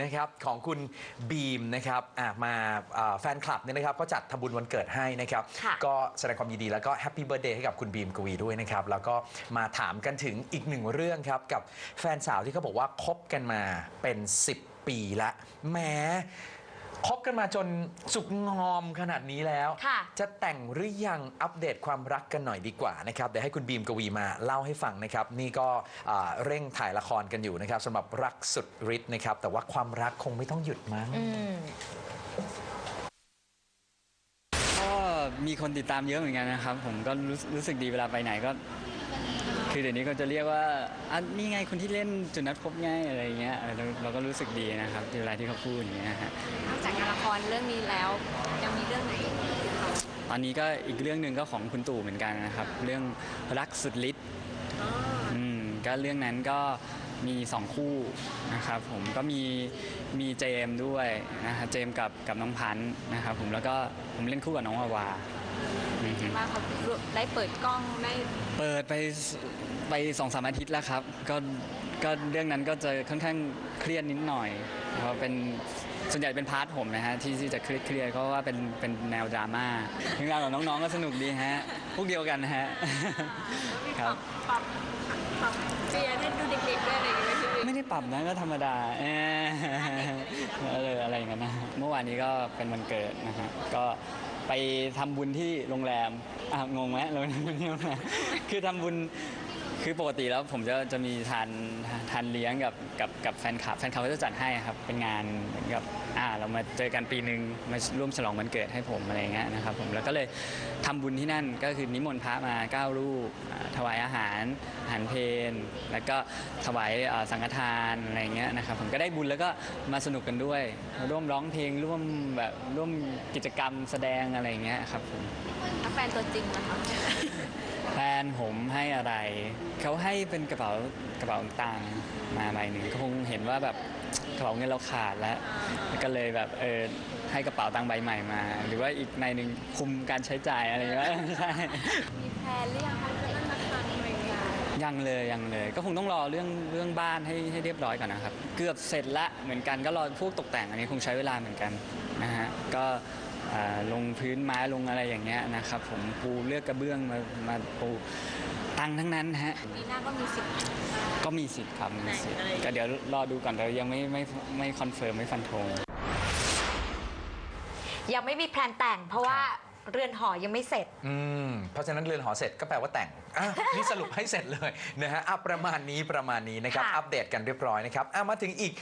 นะครับของคุณบีมนะครับอะมาอ่าแฟนคลับเนี่ยนะครับก็จัดทำบุญวันเกิดให้นะครับค่ะก็แสดงความยินดีแล้วก็แฮปปี้เบิร์ดเดย์ให้กับคุณบีมกวีด้วยนะครับ แล้วก็มาถามกันถึงอีกหนึ่งเรื่องครับ กับแฟนสาวที่เขาบอกว่าคบกันมาเป็น 10 ปีละแหม้ คบกันมาจนสุกงอมขนาดนี้แล้ว ค่ะ จะแต่งหรือยังอัปเดตความรักกันหน่อยดีกว่านะครับเดี๋ยวให้คุณบีมกวีมาเล่าให้ฟังนะครับ นี่ก็อ่าเร่งถ่ายละครกันอยู่นะครับสำหรับรักสุดฤทธิ์นะครับ แต่ว่าความรักคงไม่ต้องหยุดมั้ง อืม ก็มีคนติดตามเยอะเหมือนกันนะครับ ผมก็รู้รู้สึกดีเวลาไปไหนก็ คือเดี๋ยวนี้ก็จะเรียกว่าอะนี่ไงคนที่เล่นจุดนัดพบไงอะไรอย่างเงี้ยเออเราเราก็รู้สึกดีนะครับเวลาที่เขาพูดอย่างเงี้ยฮะนอกจากงานละครเรื่องนี้แล้วยังมีเรื่องไหนอีกไหมคะตอนนี้ก็อีกเรื่องหนึ่งก็ของคุณตู่เหมือนกันนะครับ เรื่องรักสุดฤทธิ์อืมก็เรื่องนั้นก็มีสองคู่นะครับผมก็มีมีเจมส์ด้วยนะฮะเจมส์กับกับน้องพันธ์นะครับผมแล้วก็ผมเล่นคู่กับน้องวาวาอือฮึ ว่าเขาได้เปิดกล้องได้เปิดไปสไปสองสามอาทิตย์แล้วครับ ก็ก็เรื่องนั้นก็จะค่อนข้างเครียดนิดหน่อยเพราะเป็นส่วนใหญ่เป็นพาร์ทผมนะฮะที่ที่จะเครียดเครียดๆเพราะว่าเป็นเป็นแนวดราม่าเรื่องราวของน้องๆก็สนุกดีฮะพวกเดียวกันนะฮะครับปรับปรับเจียนให้ดูเด็กๆด้วยอะไรอย่างเงี้ยพี่วินไม่ได้ปรับนะก็ธรรมดาเออเอออะไรอย่างนั้นนะเมื่อวานนี้ก็เป็นวันเกิดนะฮะก็ ไปทำบุญที่โรงแรมอะงงไหมโรงแรมคือทำบุญ คือปกติแล้วผมจะจะมีทานทานเลี้ยงกับกับกับแฟนคลับแฟนคลับก็จะจัดให้ครับเป็นงานเหมือนกับอ่าเรามาเจอกันปีหนึ่งมาร่วมฉลองวันเกิดให้ผมอะไรเงี้ยนะครับผมแล้วก็เลยทำบุญที่นั่นก็คือนิมนต์พระมาเก้ารูปอ่าถวายอาหารอาหารเพลแล้วก็ถวายอ่าสังฆทานอะไรเงี้ยนะครับผมก็ได้บุญแล้วก็มาสนุกกันด้วย ร่วมร้องเพลงร่วมแบบร่วมกิจกรรมแสดงอะไรเงี้ยครับผมถ้าแฟนตัวจริงนะคะ แฟนผมให้อะไร เขาให้เป็นกระเป๋ากระเป๋าตังค์มาใบหนึ่งเขาคงเห็นว่าแบบกระเป๋าเงินเราขาดแล้ว ก็เลยแบบเออให้กระเป๋าตังค์ใบใหม่มา หรือว่าอีกในหนึ่งคุมการใช้จ่ายอะไรอย่างเงี้ยใช่มีแพลนหรือยังคะจะเล่นละครอะไรอย่างเงี้ยยังเลยยังเลย ก็คงต้องรอเรื่องเรื่องบ้านให้ให้เรียบร้อยก่อนนะครับ เกือบเสร็จละเหมือนกันก็รอพวกตกแต่งอันนี้คงใช้เวลาเหมือนกันนะฮะก็ ลงพื้นไม้ลงอะไรอย่างเงี้ยนะครับผมปูเลือกกระเบื้องมามาปูตังค์ทั้งนั้นฮะปีหน้าก็มีสิทธิ์ก็มีสิทธิ์ครับมีสิทธิ์ไหนอะไรก็เดี๋ยวรอดูก่อนแต่ยังไม่ไม่ไม่คอนเฟิร์มไม่ฟันธงยังไม่มีแพลนแต่งเพราะว่าเรือนหอยังไม่เสร็จ อืม เพราะฉะนั้นเรือนหอเสร็จก็แปลว่าแต่งอะนี่สรุปให้เสร็จเลยนะฮะอะประมาณนี้ประมาณนี้นะครับค่ะอัปเดตกันเรียบร้อยนะครับอะมาถึงอีก